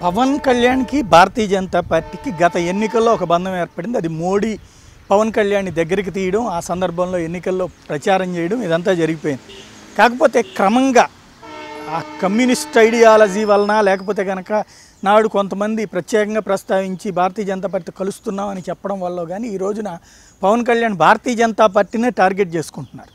పవన్ కళ్యాణ్కి భారతీయ జనతా పార్టీకి గత ఎన్నికల్లో ఒక బంధం ఏర్పడింది. అది మోడీ పవన్ కళ్యాణ్ దగ్గరికి తీయడం ఆ సందర్భంలో ఎన్నికల్లో ప్రచారం చేయడం ఇదంతా జరిగిపోయింది. కాకపోతే క్రమంగా ఆ కమ్యూనిస్ట్ ఐడియాలజీ వలన లేకపోతే కనుక నాడు కొంతమంది ప్రత్యేకంగా ప్రస్తావించి భారతీయ జనతా పార్టీ కలుస్తున్నామని చెప్పడం వల్ల కానీ ఈ రోజున పవన్ కళ్యాణ్ భారతీయ జనతా పార్టీనే టార్గెట్ చేసుకుంటున్నారు.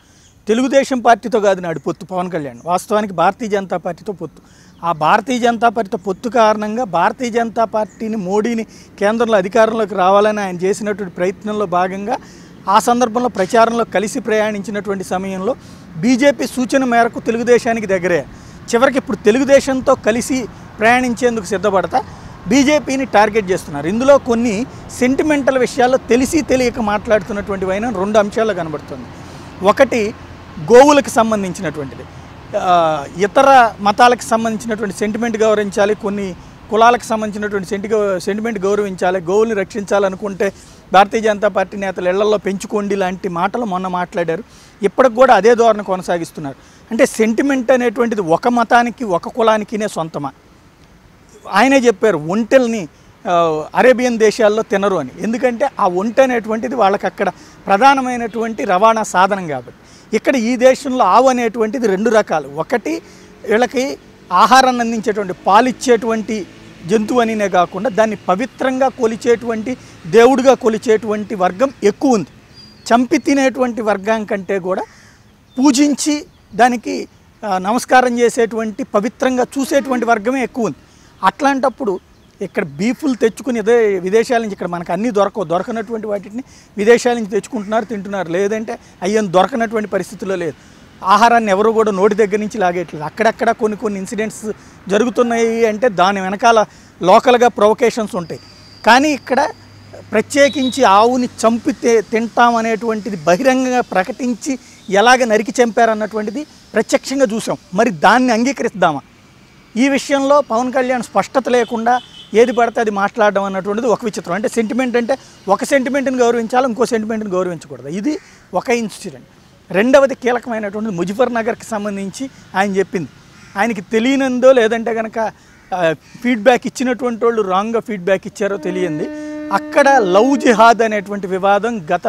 తెలుగుదేశం పార్టీతో కాదు నాడు పొత్తు. పవన్ కళ్యాణ్ వాస్తవానికి భారతీయ జనతా పార్టీతో పొత్తు. ఆ భారతీయ జనతా పార్టీతో పొత్తు కారణంగా భారతీయ జనతా పార్టీని మోడీని కేంద్రంలో అధికారంలోకి రావాలని ఆయన చేసినటువంటి ప్రయత్నంలో భాగంగా ఆ సందర్భంలో ప్రచారంలో కలిసి ప్రయాణించినటువంటి సమయంలో బీజేపీ సూచన మేరకు తెలుగుదేశానికి దగ్గరే. చివరికి ఇప్పుడు తెలుగుదేశంతో కలిసి ప్రయాణించేందుకు సిద్ధపడతా బీజేపీని టార్గెట్ చేస్తున్నారు. ఇందులో కొన్ని సెంటిమెంటల్ విషయాల్లో తెలిసి తెలియక మాట్లాడుతున్నటువంటివైన రెండు అంశాలు కనబడుతుంది. ఒకటి గోవులకు సంబంధించినటువంటిది. ఇతర మతాలకు సంబంధించినటువంటి సెంటిమెంట్ గౌరవించాలి కొన్ని కులాలకు సంబంధించినటువంటి సెంటి సెంటిమెంట్ గౌరవించాలి గోవుల్ని రక్షించాలనుకుంటే భారతీయ జనతా పార్టీ నేతలు ఇళ్ళలో పెంచుకోండి లాంటి మాటలు మొన్న మాట్లాడారు. ఇప్పటికి కూడా అదే ధోరణి కొనసాగిస్తున్నారు. అంటే సెంటిమెంట్ అనేటువంటిది ఒక మతానికి ఒక కులానికినే సొంతమా? ఆయనే చెప్పారు ఒంటెల్ని అరేబియన్ దేశాల్లో తినరు అని. ఎందుకంటే ఆ ఒంట అనేటువంటిది వాళ్ళకి అక్కడ ప్రధానమైనటువంటి రవాణా సాధనం కాబట్టి. ఇక్కడ ఈ దేశంలో ఆవు అనేటువంటిది రెండు రకాలు. ఒకటి వీళ్ళకి ఆహారాన్ని అందించేటువంటి పాలిచ్చేటువంటి జంతువు అనినే కాకుండా దాన్ని పవిత్రంగా కొలిచేటువంటి దేవుడిగా కొలిచేటువంటి వర్గం ఎక్కువ ఉంది. చంపి తినేటువంటి వర్గం కంటే కూడా పూజించి దానికి నమస్కారం చేసేటువంటి పవిత్రంగా చూసేటువంటి వర్గమే ఎక్కువ ఉంది. అట్లాంటప్పుడు ఇక్కడ బీఫ్లు తెచ్చుకుని ఇదే విదేశాల నుంచి ఇక్కడ మనకు అన్నీ దొరకవు. దొరకనటువంటి వాటిని విదేశాల నుంచి తెచ్చుకుంటున్నారు తింటున్నారు. లేదంటే అయ్యని దొరకనటువంటి పరిస్థితుల్లో లేదు. ఆహారాన్ని ఎవరు కూడా నోటి దగ్గర నుంచి లాగేట్లేదు అక్కడక్కడ కొన్ని కొన్ని ఇన్సిడెంట్స్ జరుగుతున్నాయి అంటే దాని వెనకాల లోకల్గా ప్రొవకేషన్స్ ఉంటాయి. కానీ ఇక్కడ ప్రత్యేకించి ఆవుని చంపితే తింటామనేటువంటిది బహిరంగంగా ప్రకటించి ఎలాగ నరికి చంపారన్నటువంటిది ప్రత్యక్షంగా చూసాం. మరి దాన్ని అంగీకరిద్దామా ఈ విషయంలో పవన్ కళ్యాణ్ స్పష్టత లేకుండా ఏది పడితే అది మాట్లాడడం అన్నటువంటిది ఒక విచిత్రం. అంటే సెంటిమెంట్ అంటే ఒక సెంటిమెంట్ని గౌరవించాలి ఇంకో సెంటిమెంట్ని గౌరవించకూడదు. ఇది ఒక ఇన్సిడెంట్ రెండవది కీలకమైనటువంటిది ముజఫర్ నగర్కి సంబంధించి ఆయన చెప్పింది. ఆయనకి తెలియనందో లేదంటే కనుక ఫీడ్బ్యాక్ ఇచ్చినటువంటి వాళ్ళు రాంగ్గా ఫీడ్బ్యాక్ ఇచ్చారో తెలియంది. అక్కడ లవ్ జిహాద్ అనేటువంటి వివాదం గత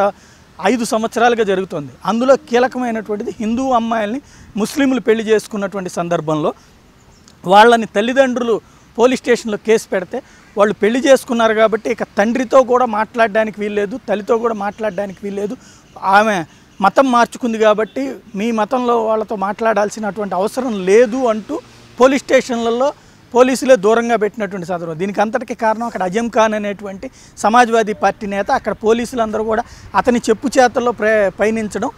ఐదు సంవత్సరాలుగా జరుగుతుంది. అందులో కీలకమైనటువంటిది హిందూ అమ్మాయిల్ని ముస్లింలు పెళ్ళి చేసుకున్నటువంటి సందర్భంలో వాళ్ళని తల్లిదండ్రులు పోలీస్ స్టేషన్లో కేసు పెడితే వాళ్ళు పెళ్ళి చేసుకున్నారు కాబట్టి ఇక తండ్రితో కూడా మాట్లాడడానికి వీల్లేదు తల్లితో కూడా మాట్లాడడానికి వీల్లేదు. ఆమె మతం మార్చుకుంది కాబట్టి మీ మతంలో వాళ్ళతో మాట్లాడాల్సినటువంటి అవసరం లేదు అంటూ పోలీస్ స్టేషన్లలో పోలీసులే దూరంగా పెట్టినటువంటి సందర్భం దీనికి అంతటికి కారణం అక్కడ అజం ఖాన్ అనేటువంటి సమాజ్వాదీ పార్టీ నేత. అక్కడ పోలీసులందరూ కూడా అతని చెప్పు చేతల్లో ప్రే పయనించడం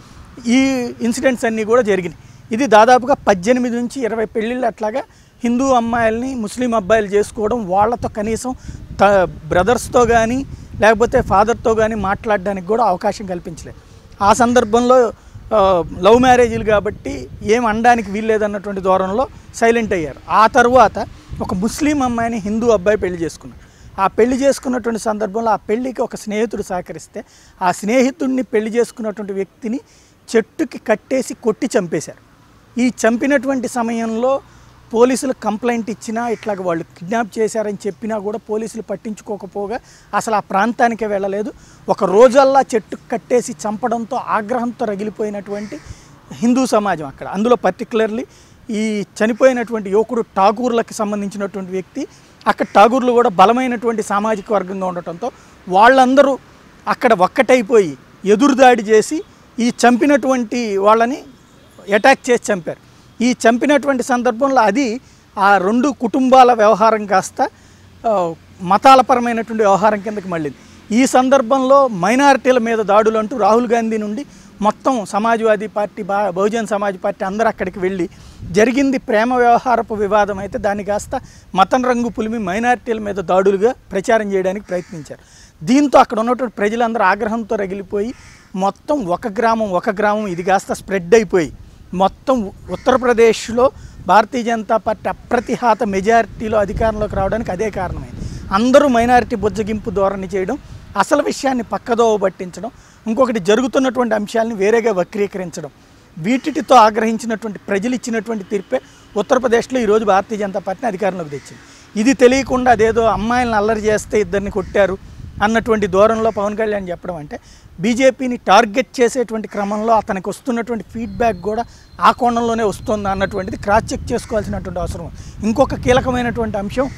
ఈ ఇన్సిడెంట్స్ అన్నీ కూడా జరిగినాయి. ఇది దాదాపుగా పద్దెనిమిది నుంచి ఇరవై పెళ్ళిళ్ళు అట్లాగా హిందూ అమ్మాయిల్ని ముస్లిం అబ్బాయిలు చేసుకోవడం వాళ్ళతో కనీసం త బ్రదర్స్తో కానీ లేకపోతే ఫాదర్తో కానీ మాట్లాడడానికి కూడా అవకాశం కల్పించలేదు. ఆ సందర్భంలో లవ్ మ్యారేజీలు కాబట్టి ఏం అనడానికి వీల్లేదన్నటువంటి ధోరణిలో సైలెంట్ అయ్యారు. ఆ తర్వాత ఒక ముస్లిం అమ్మాయిని హిందూ అబ్బాయి పెళ్ళి చేసుకున్నారు ఆ పెళ్ళి చేసుకున్నటువంటి సందర్భంలో ఆ పెళ్ళికి ఒక స్నేహితుడు సహకరిస్తే ఆ స్నేహితుడిని పెళ్ళి చేసుకున్నటువంటి వ్యక్తిని చెట్టుకి కట్టేసి కొట్టి చంపేశారు. ఈ చంపినటువంటి సమయంలో పోలీసులు కంప్లైంట్ ఇచ్చినా ఇట్లాగ వాళ్ళు కిడ్నాప్ చేశారని చెప్పినా కూడా పోలీసులు పట్టించుకోకపోగా అసలు ఆ ప్రాంతానికే వెళ్ళలేదు. ఒక రోజల్లా చెట్టు కట్టేసి చంపడంతో ఆగ్రహంతో రగిలిపోయినటువంటి హిందూ సమాజం అక్కడ. అందులో పర్టికులర్లీ ఈ చనిపోయినటువంటి యువకుడు ఠాగూర్లకు సంబంధించినటువంటి వ్యక్తి అక్కడ ఠాగూర్లు కూడా బలమైనటువంటి సామాజిక వర్గంగా ఉండటంతో వాళ్ళందరూ అక్కడ ఒక్కటైపోయి ఎదురుదాడి చేసి ఈ చంపినటువంటి వాళ్ళని అటాక్ చేసి చంపారు. ఈ చంపినటువంటి సందర్భంలో అది ఆ రెండు కుటుంబాల వ్యవహారం కాస్త మతాలపరమైనటువంటి వ్యవహారం కిందకి మళ్ళీంది. ఈ సందర్భంలో మైనారిటీల మీద దాడులు అంటూ రాహుల్ గాంధీ నుండి మొత్తం సమాజ్వాదీ పార్టీ బా బహుజన్ సమాజ్ పార్టీ అందరూ అక్కడికి వెళ్ళి జరిగింది ప్రేమ వ్యవహారపు వివాదం అయితే దాన్ని కాస్త మతం రంగు పులిమి మైనారిటీల మీద దాడులుగా ప్రచారం చేయడానికి ప్రయత్నించారు. దీంతో అక్కడ ఉన్నటువంటి ప్రజలందరూ ఆగ్రహంతో రగిలిపోయి మొత్తం ఒక గ్రామం ఒక గ్రామం ఇది కాస్త స్ప్రెడ్ అయిపోయి మొత్తం ఉత్తరప్రదేశ్లో భారతీయ జనతా పార్టీ అప్రతిహాత మెజారిటీలో అధికారంలోకి రావడానికి అదే కారణమైంది. అందరూ మైనారిటీ బుజ్జగింపు ధోరణి చేయడం అసలు విషయాన్ని పక్కదోవ పట్టించడం ఇంకొకటి జరుగుతున్నటువంటి అంశాలని వేరేగా వక్రీకరించడం వీటితో ఆగ్రహించినటువంటి ప్రజలు ఇచ్చినటువంటి తీర్పే ఉత్తరప్రదేశ్లో ఈరోజు భారతీయ జనతా పార్టీని అధికారంలోకి తెచ్చింది. ఇది తెలియకుండా అదేదో అమ్మాయిలను అల్లరి చేస్తే ఇద్దరిని కొట్టారు అన్నటువంటి దూరంలో పవన్ కళ్యాణ్ చెప్పడం అంటే బీజేపీని టార్గెట్ చేసేటువంటి క్రమంలో అతనికి వస్తున్నటువంటి ఫీడ్బ్యాక్ కూడా ఆ కోణంలోనే వస్తుంది అన్నటువంటిది క్రాస్ చెక్ చేసుకోవాల్సినటువంటి అవసరం ఇంకొక కీలకమైనటువంటి అంశం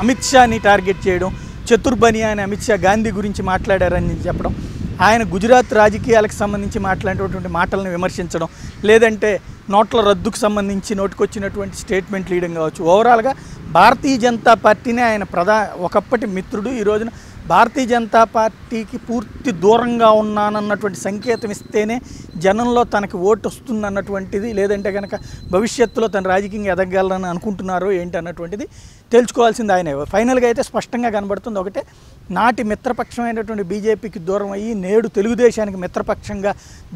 అమిత్ షాని టార్గెట్ చేయడం చతుర్బని అని అమిత్ షా గాంధీ గురించి మాట్లాడారని చెప్పడం ఆయన గుజరాత్ రాజకీయాలకు సంబంధించి మాట్లాడేటువంటి మాటలను విమర్శించడం లేదంటే నోట్ల రద్దుకు సంబంధించి నోటుకొచ్చినటువంటి స్టేట్మెంట్లు ఇవ్వడం కావచ్చు. ఓవరాల్గా భారతీయ జనతా పార్టీనే ఆయన ప్రధా ఒకప్పటి మిత్రుడు. ఈ రోజున భారతీయ జనతా పార్టీకి పూర్తి దూరంగా ఉన్నానన్నటువంటి సంకేతం ఇస్తేనే జనంలో తనకి ఓటు వస్తుందన్నటువంటిది లేదంటే కనుక భవిష్యత్తులో తన రాజకీయంగా ఎదగలరని అనుకుంటున్నారో ఏంటి అన్నటువంటిది తేల్చుకోవాల్సింది ఆయనే. ఫైనల్గా అయితే స్పష్టంగా కనబడుతుంది. ఒకటే నాటి మిత్రపక్షమైనటువంటి బీజేపీకి దూరం అయ్యి నేడు తెలుగుదేశానికి మిత్రపక్షంగా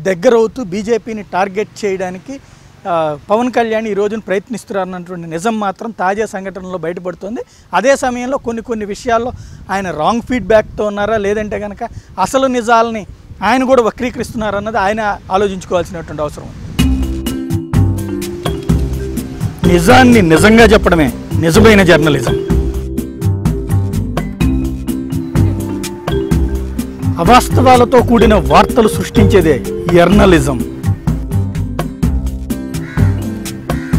దగ్గరవుతూ బీజేపీని టార్గెట్ చేయడానికి పవన్ కళ్యాణ్ ఈ రోజున ప్రయత్నిస్తున్నారన్నటువంటి నిజం మాత్రం తాజా సంఘటనలో బయటపడుతుంది. అదే సమయంలో కొన్ని కొన్ని విషయాల్లో ఆయన రాంగ్ ఫీడ్బ్యాక్తో ఉన్నారా? లేదంటే కనుక అసలు నిజాలని ఆయన కూడా వక్రీకరిస్తున్నారన్నది ఆయన ఆలోచించుకోవాల్సినటువంటి అవసరం నిజాన్ని నిజంగా చెప్పడమే నిజమైన జర్నలిజం. అవాస్తవాలతో కూడిన వార్తలు సృష్టించేదే జర్నలిజం.